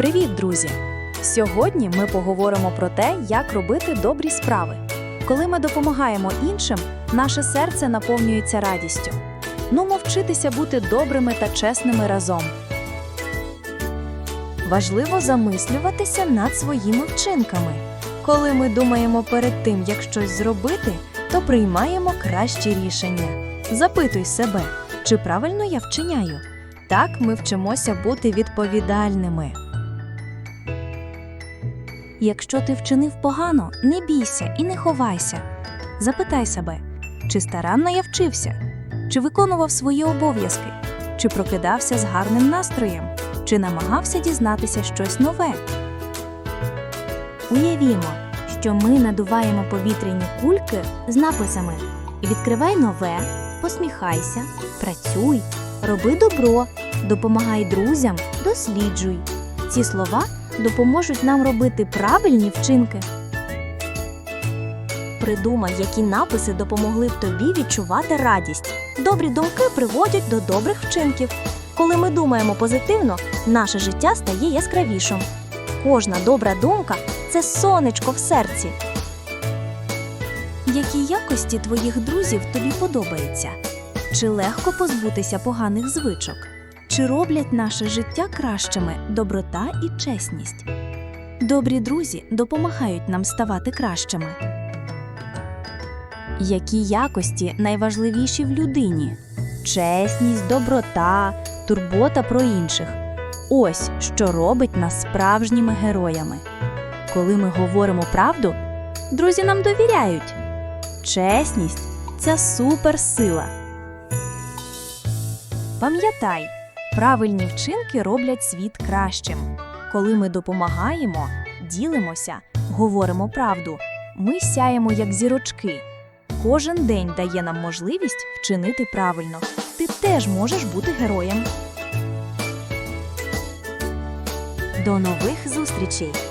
Привіт, друзі! Сьогодні ми поговоримо про те, як робити добрі справи. Коли ми допомагаємо іншим, наше серце наповнюється радістю. Нумо вчитися бути добрими та чесними разом. Важливо замислюватися над своїми вчинками. Коли ми думаємо перед тим, як щось зробити, то приймаємо кращі рішення. Запитуй себе, чи правильно я вчиняю. Так ми вчимося бути відповідальними. Якщо ти вчинив погано, не бійся і не ховайся. Запитай себе, чи старанно я вчився, чи виконував свої обов'язки, чи прокидався з гарним настроєм, чи намагався дізнатися щось нове. Уявімо, що ми надуваємо повітряні кульки з написами Відкривай нове, посміхайся, працюй, роби добро, допомагай друзям, досліджуй. Ці слова допоможуть нам робити правильні вчинки. Придумай, які написи допомогли б тобі відчувати радість. Добрі думки приводять до добрих вчинків. Коли ми думаємо позитивно, наше життя стає яскравішим. Кожна добра думка це сонечко в серці. Які якості твоїх друзів тобі подобаються? Чи легко позбутися поганих звичок? Чи роблять наше життя кращими доброта і чесність? Добрі друзі допомагають нам ставати кращими. Які якості найважливіші в людині? Чесність, доброта, турбота про інших. Ось що робить нас справжніми героями. Коли ми говоримо правду, друзі нам довіряють. Чесність це суперсила. Пам'ятай, правильні вчинки роблять світ кращим. Коли ми допомагаємо, ділимося, говоримо правду, ми сяємо як зірочки. Кожен день дає нам можливість вчинити правильно. Ти теж можеш бути героєм. До нових зустрічей!